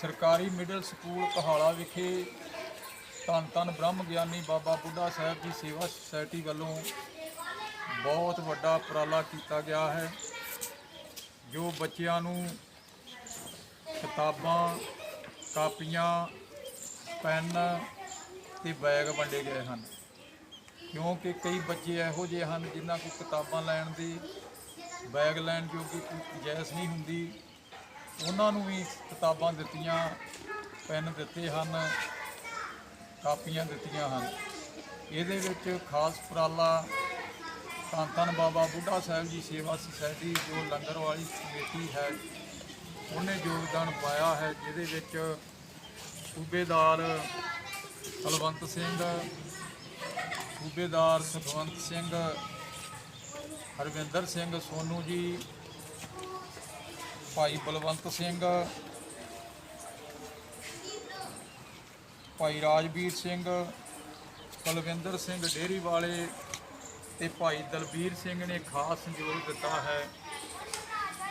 ਸਰਕਾਰੀ middle school ਕਹਾਲਾ ਵਿਖੇ ਧੰਨ ਧੰਨ ਬ੍ਰਹਮ ਗਿਆਨੀ ਬਾਬਾ ਬੁੱਢਾ ਸਾਹਿਬ ਦੀ ਸੇਵਾ ਸੁਸਾਇਟੀ ਵੱਲੋਂ ਬਹੁਤ ਵੱਡਾ ਉਪਰਾਲਾ ਕੀਤਾ ਗਿਆ ਹੈ, ਜੋ ਬੱਚਿਆਂ ਨੂੰ ਕਿਤਾਬਾਂ, ਕਾਪੀਆਂ, ਪੈਨ ਤੇ ਬੈਗ ਵੰਡੇ ਗਏ ਹਨ। ਕਿਉਂਕਿ ਕਈ ਬੱਚੇ ਇਹੋ ਜਿਹੇ ਹਨ ਜਿਨ੍ਹਾਂ ਕੋਲ ਕਿਤਾਬਾਂ ਲੈਣ ਦੀ, ਬੈਗ ਲੈਣ ਜੋਗੀ ਕੋਈ ਗੁੰਜਾਇਸ਼ ਨਹੀਂ ਹੁੰਦੀ। ਉਹਨਾਂ ਨੂੰ ਵੀ ਕਿਤਾਬਾਂ ਦਿੱਤੀਆਂ, ਪੈਨ ਦਿੱਤੇ ਹਨ, ਕਾਪੀਆਂ ਦਿੱਤੀਆਂ ਹਨ। ਇਹਦੇ ਵਿੱਚ ਖਾਸ ਉਪਰਾਲਾ ਧੰਨ ਧੰਨ ਬਾਬਾ ਬੁੱਢਾ ਸਾਹਿਬ ਜੀ ਸੇਵਾ ਸੁਸਾਇਟੀ ਜੋ ਲੰਗਰ ਵਾਲੀ ਕਮੇਟੀ ਹੈ, ਉਹਨੇ ਯੋਗਦਾਨ ਪਾਇਆ ਹੈ, ਜਿਹਦੇ ਵਿੱਚ ਸੂਬੇਦਾਰ ਬਲਵੰਤ ਸਿੰਘ, ਸੂਬੇਦਾਰ ਸੁਖਵੰਤ ਸਿੰਘ, ਹਰਵਿੰਦਰ ਸਿੰਘ ਸੋਨੂ ਜੀ ਭਾਈ ਬਲਵੰਤ ਸਿੰਘ, ਭਾਈ ਰਾਜਵੀਰ ਸਿੰਘ ਬਲਵਿੰਦਰ ਸਿੰਘ ਡੇਰੀ ਵਾਲੇ ਤੇ ਭਾਈ ਦਲਬੀਰ ਸਿੰਘ ਨੇ ਖਾਸ ਸੰਯੋਗ ਦਿੱਤਾ ਹੈ।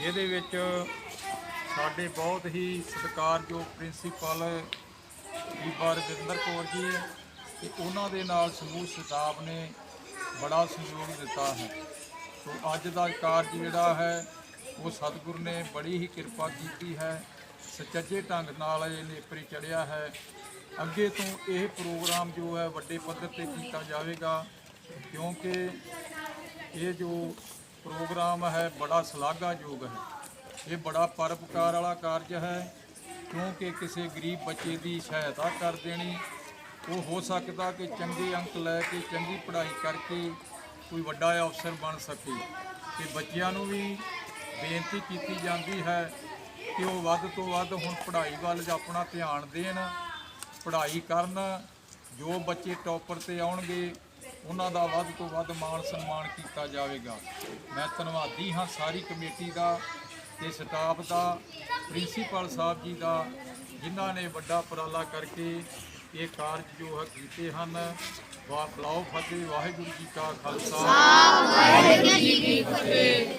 ਇਹਦੇ ਵਿੱਚ ਸਾਡੇ ਬਹੁਤ ਹੀ ਸਤਿਕਾਰਯੋਗ ਪ੍ਰਿੰਸੀਪਲ ਬੀਬਾ ਰਵਿੰਦਰ ਕੌਰ ਜੀ ਤੇ ਉਹਨਾਂ ਦੇ ਨਾਲ ਸਮੂਹ ਸਟਾਫ ਨੇ ਬੜਾ ਸਹਿਯੋਗ ਦਿੱਤਾ ਹੈ। ਸੋ ਅੱਜ ਦਾ ਕਾਰਜ ਜਿਹੜਾ ਹੈ ਉਹ ਸਤਿਗੁਰ ਨੇ ਬੜੀ ਹੀ ਕਿਰਪਾ ਕੀਤੀ ਹੈ, ਸੁਚੱਜੇ ਢੰਗ ਨਾਲ ਇਹ ਨੇਪਰੇ ਚੜਿਆ ਹੈ। ਅੱਗੇ ਤੋਂ ਇਹ ਪ੍ਰੋਗਰਾਮ ਜੋ ਹੈ ਵੱਡੇ ਪੱਧਰ ਤੇ ਕੀਤਾ ਜਾਵੇਗਾ, ਕਿਉਂਕਿ ਇਹ ਜੋ ਪ੍ਰੋਗਰਾਮ ਹੈ ਬੜਾ ਸ਼ਲਾਘਾਯੋਗ ਹੈ। ਇਹ ਬੜਾ ਪਰਪਕਾਰ ਵਾਲਾ ਕਾਰਜ ਹੈ, ਕਿਉਂਕਿ ਕਿਸੇ ਗਰੀਬ ਬੱਚੇ ਦੀ ਸਹਾਇਤਾ ਕਰ ਦੇਣੀ, ਉਹ ਹੋ ਸਕਦਾ ਕਿ ਚੰਗੇ ਅੰਕ ਲੈ ਕੇ, ਚੰਗੀ ਪੜ੍ਹਾਈ ਕਰਕੇ ਕੋਈ ਵੱਡਾ ਅਫਸਰ ਬਣ ਸਕੇ। ਤੇ ਬੱਚਿਆਂ ਨੂੰ ਵੀ ਬੇਨਤੀ ਕੀਤੀ ਜਾਂਦੀ ਹੈ ਕਿ ਉਹ ਵੱਧ ਤੋਂ ਵੱਧ ਹੁਣ ਪੜ੍ਹਾਈ ਵੱਲ ਆਪਣਾ ਧਿਆਨ ਦੇਣ, ਪੜ੍ਹਾਈ ਕਰਨ, ਜੋ ਬੱਚੇ ਟੌਪਰ ਤੇ ਆਉਣਗੇ, ਉਹਨਾਂ ਦਾ ਵੱਧ ਤੋਂ ਵੱਧ ਮਾਣ ਸਨਮਾਨ ਕੀਤਾ ਜਾਵੇਗਾ। ਮੈਂ ਧੰਨਵਾਦੀ ਹਾਂ ਸਾਰੀ ਕਮੇਟੀ ਦਾ ਤੇ ਸਟਾਫ ਦਾ, ਪ੍ਰਿੰਸੀਪਲ ਸਾਹਿਬ ਜੀ ਦਾ, ਜਿਨ੍ਹਾਂ ਨੇ ਵੱਡਾ ਉਪਰਾਲਾ ਕਰਕੇ ਇਹ ਕਾਰਜ ਜੋ ਹੈ ਕੀਤੇ ਹਨ। ਵਾ ਬਲਾਓ ਫਤਿਹ, ਵਾਹਿਗੁਰੂ ਜੀ ਕਾ ਖਾਲਸਾ। ਵਾਹਿਗੁਰੂ ਜੀ ਕੀ ਫਤਿਹ।